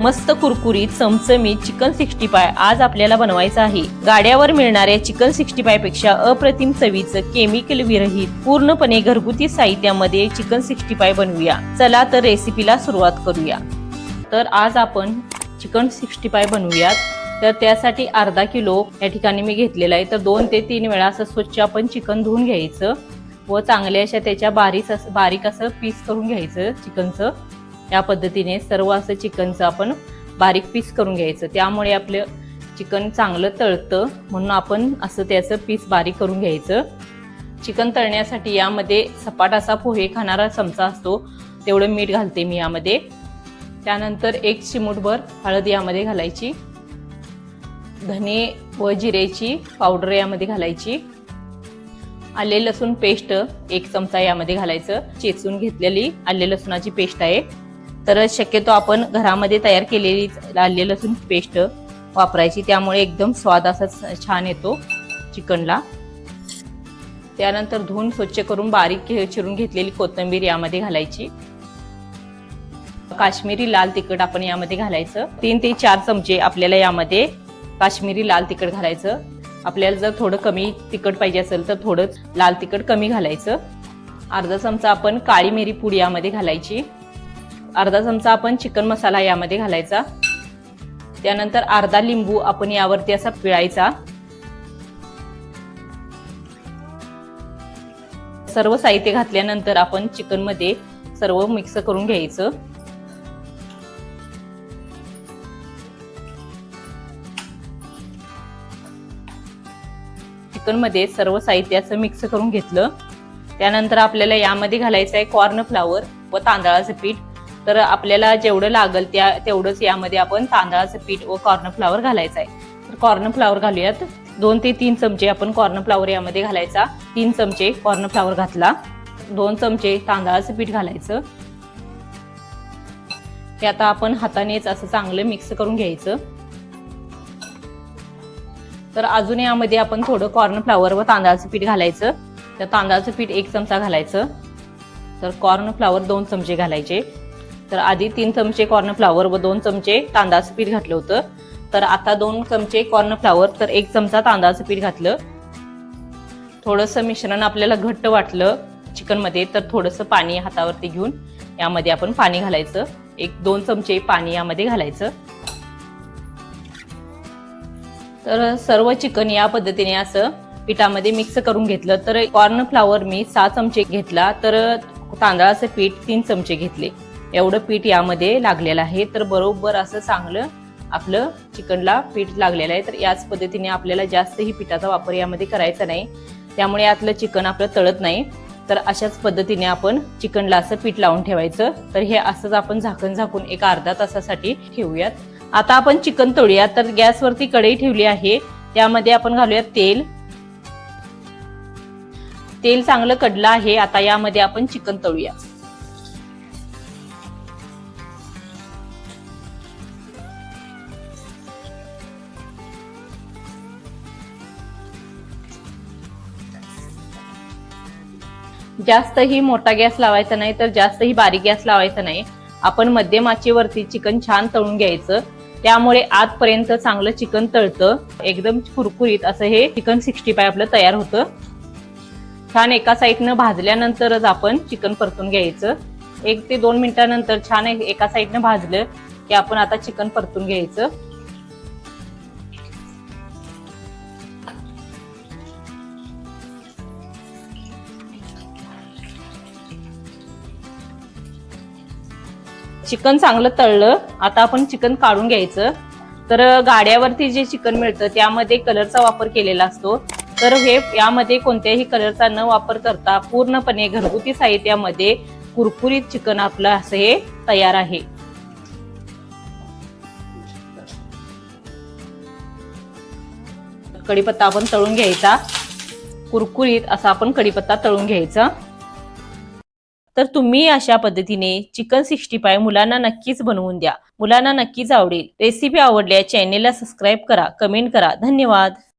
मस्त कुरकुरीत चमचमीत चिकन सिक्स्टी पाय आज आपल्याला बनवायचं आहे. गाड्यावर मिळणाऱ्या चिकन सिक्स्टी पायपेक्षा अप्रतिम चवीचं केमिकल विरहित पूर्णपणे घरगुती साहित्यामध्ये चिकन सिक्स्टी पाय बनवूया. चला तर रेसिपीला सुरुवात करूया. तर आज आपण चिकन सिक्स्टी पाय बनवूयात. तर त्यासाठी अर्धा किलो या ठिकाणी मी घेतलेला आहे. तर दोन ते तीन वेळा असं स्वच्छ आपण चिकन धुवून घ्यायचं व चांगल्या अशा त्याच्या बारीक असं बारीक असं पीस करून घ्यायचं चिकनचं. या पद्धतीने सर्व असं चिकनचं आपण बारीक पीस करून घ्यायचं. त्यामुळे आपलं चिकन चांगलं तळतं म्हणून आपण असं त्याचं पीस बारीक करून घ्यायचं. चिकन तळण्यासाठी यामध्ये सपाट असा पोहे खाणारा चमचा असतो तेवढं मीठ घालते मी यामध्ये. त्यानंतर एक चिमूटभर हळद यामध्ये घालायची. धने व जिरेची पावडर यामध्ये घालायची. आले लसूण पेस्ट एक चमचा यामध्ये घालायचं. चेचून घेतलेली आले लसूणाची पेस्ट आहे. तर शक्यतो आपण घरामध्ये तयार केलेली आले लसूण पेस्ट वापरायची. त्यामुळे एकदम स्वाद असा छान येतो चिकनला. त्यानंतर धुवून स्वच्छ करून बारीक चिरून घेतलेली कोथिंबीर यामध्ये घालायची. काश्मीरी लाल तिखट आपण यामध्ये घालायचं. तीन ते चार चमचे आपल्याला यामध्ये काश्मीरी लाल तिखट घालायचं. आपल्याला जर थोडं कमी तिखट पाहिजे असेल तर थोडं लाल तिखट कमी घालायचं. अर्धा चमचा आपण काळी मिरी पुडी यामध्ये घालायची. अर्धा चमचा आपण चिकन मसाला यामध्ये घालायचा. त्यानंतर अर्धा लिंबू आपण यावरती असा पिळायचा. सर्व साहित्य घातल्यानंतर आपण चिकनमध्ये सर्व मिक्स करून घ्यायचं. चिकनमध्ये सर्व साहित्याचं मिक्स करून घेतलं. त्यानंतर आपल्याला यामध्ये घालायचं आहे कॉर्न फ्लावर व तांदळाचं पीठ. तर आपल्याला जेवढं लागल त्या तेवढंच यामध्ये आपण तांदळाचं पीठ व कॉर्न फ्लावर घालायचं आहे. तर कॉर्नफ्लावर घालूयात. दोन ते तीन चमचे आपण कॉर्न फ्लावर यामध्ये घालायचा. तीन चमचे कॉर्न फ्लावर घातला. दोन चमचे तांदळाचं पीठ घालायचं. ते आता आपण हातानेच असं चांगलं मिक्स करून घ्यायचं. तर अजून यामध्ये आपण थोडं कॉर्नफ्लावर व तांदळाचं पीठ घालायचं. तर तांदळाचं पीठ एक चमचा घालायचं. तर कॉर्नफ्लावर दोन चमचे घालायचे. तर आधी तीन चमचे कॉर्न फ्लावर व दोन चमचे तांदळाचं पीठ घातलं होतं. तर आता दोन चमचे कॉर्न फ्लावर तर एक चमचा तांदळाचं पीठ घातलं. थोडंसं मिश्रण आपल्याला घट्ट वाटलं चिकनमध्ये तर थोडंसं पाणी हातावरती घेऊन यामध्ये आपण पाणी घालायचं. एक दोन चमचे पाणी यामध्ये घालायचं. तर सर्व चिकन या पद्धतीने असं पिठामध्ये मिक्स करून घेतलं. तर कॉर्नफ्लावर मी सहा चमचे घेतला तर तांदळाचं पीठ तीन चमचे घेतले. एवढं पीठ यामध्ये लागलेलं आहे. तर बरोबर असं चांगलं आपलं चिकनला पीठ लागलेलं आहे. तर याच पद्धतीने आपल्याला जास्तही पिठाचा वापर यामध्ये करायचा नाही. त्यामुळे यातलं चिकन आपलं तळत नाही. तर अशाच पद्धतीने आपण चिकनला असं पीठ लावून ठेवायचं. तर हे असंच आपण झाकण झाकून एक अर्धा तासासाठी ठेवूयात. आता आपण चिकन तळूया तर गॅसवरती कढई ठेवली आहे. त्यामध्ये आपण घालूयात तेल. तेल चांगलं कडलं आहे. आता यामध्ये आपण चिकन तळूया जास्तही मोठा गॅस लावायचा नाही तर जास्तही बारीक गॅस लावायचा नाही. आपण मध्यम आचेवरती चिकन छान तळून घ्यायचं. त्यामुळे आजपर्यंत चांगलं चिकन तळतं. एकदम कुरकुरीत असं हे चिकन सिक्स्टी फाय आपलं तयार होतं. छान एका साईडनं भाजल्यानंतरच आपण चिकन परतून घ्यायचं. एक ते दोन मिनिटानंतर छान एका साईडनं भाजलं की आपण आता चिकन परतून घ्यायचं. चिकन चांगलं तळलं. आता आपण चिकन काढून घ्यायचं. तर गाड्यावरती जे चिकन मिळतं त्यामध्ये कलरचा वापर केलेला असतो. तर हे यामध्ये कोणत्याही कलरचा न वापर करता पूर्णपणे घरगुती साहित्यामध्ये कुरकुरीत चिकन आपलं असं हे तयार आहे. कढीपत्ता आपण तळून घ्यायचा. कुरकुरीत असा आपण कढीपत्ता तळून घ्यायचा. तर तुम्ही अशा पद्धतीने चिकन सिक्स्टी फाय मुलांना नक्कीच बनवून द्या. मुलांना नक्कीच आवडेल. रेसिपी आवडल्या चॅनेलला सबस्क्राईब करा कमेंट करा. धन्यवाद.